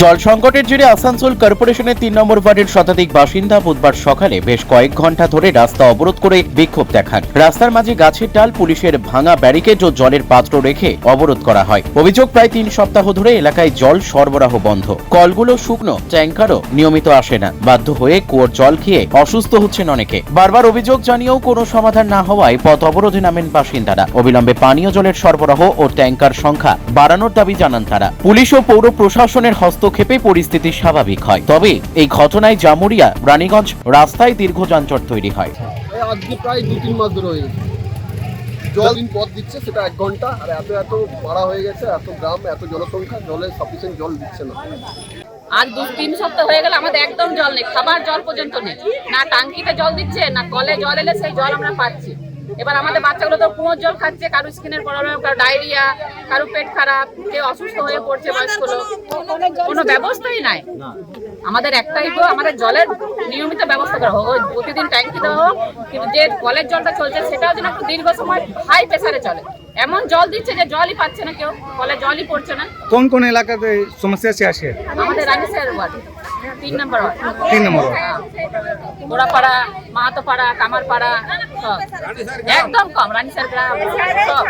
জল সংকটের জেরে আসানসোল কর্পোরেশনের তিন নম্বর ওয়ার্ডের শতাধিক বাসিন্দা বুধবার সকালে বেশ কয়েক ঘণ্টা ধরে রাস্তা অবরোধ করে বিক্ষোভ দেখান। রাস্তার মাঝে গাছের ডাল, পুলিশের ভাঙা ব্যারিকেড ও জলের পাত্র রেখে অবরোধ করা হয়। অভিযোগ প্রায় তিন সপ্তাহ ধরে এলাকায় জল সরবরাহ বন্ধ। কলগুলো শুকনো, ট্যাঙ্কারও নিয়মিত আসে না। বাধ্য হয়ে কুয়োর জল খেয়ে অসুস্থ হচ্ছেন অনেকে। বারবার অভিযোগ জানিয়েও কোনো সমাধান না হওয়ায় পথ অবরোধে নামেন বাসিন্দারা। অবিলম্বে পানীয় জলের সরবরাহ ও ট্যাঙ্কার সংখ্যা বাড়ানোর দাবি জানান তারা। পুলিশ ও পৌর প্রশাসনের হস্তক্ষেপে পরিস্থিতি স্বাভাবিক হয়। তবে এই ঘটনায় জামুরিয়া রানীগঞ্জ রাস্তায় দীর্ঘ যানজট তৈরি হয়। এই আজকে প্রায় দু তিন মাস ধরে হয়ে গেছে জল দিন পথ দিচ্ছে সেটা এক ঘণ্টা আর এত এত ভাড়া হয়ে গেছে এত গ্রাম এত জনসংখ্যা জলে সাফিসিয়েন্ট জল দিচ্ছে না। আজ দু তিন সপ্তাহ হয়ে গেল আমাদের একদম জল নেই খাবার জল পর্যন্ত নেই। না টাঙ্কিতে জল দিচ্ছে না কলে জল এলে সেই জল আমরা পাচ্ছি। এবার আমাদের বাচ্চাগুলো তো কুয়োর জল খাচ্ছে কারও স্কিনের প্রবলেম কারও ডায়রিয়া কারও পেট খারাপ কেউ অসুস্থ হয়ে পড়ছে বয়স্ক লোক। কোনো ব্যবস্থাই নাই। আমাদের একটাই তো আমাদের জলের নিয়মিত ব্যবস্থা করা হোক প্রতিদিন ট্যাঙ্কি দেওয়া হোক কিন্তু যে কলের জলটা চলছে সেটাও যেন একটু দীর্ঘ সময় হাই প্রেসারে চলে। এমন জল দিচ্ছে যে জলই পাচ্ছে না কেউ কলে জলই পড়ছে না। কোন কোন এলাকাতে সমস্যা আছে? আমাদের ওয়ার্ড তিন নম্বর তিন নম্বর ওয়ার্ড। হ্যাঁ। মাহাতোপাড়া কামারপাড়া একদম কম গ্রাম সব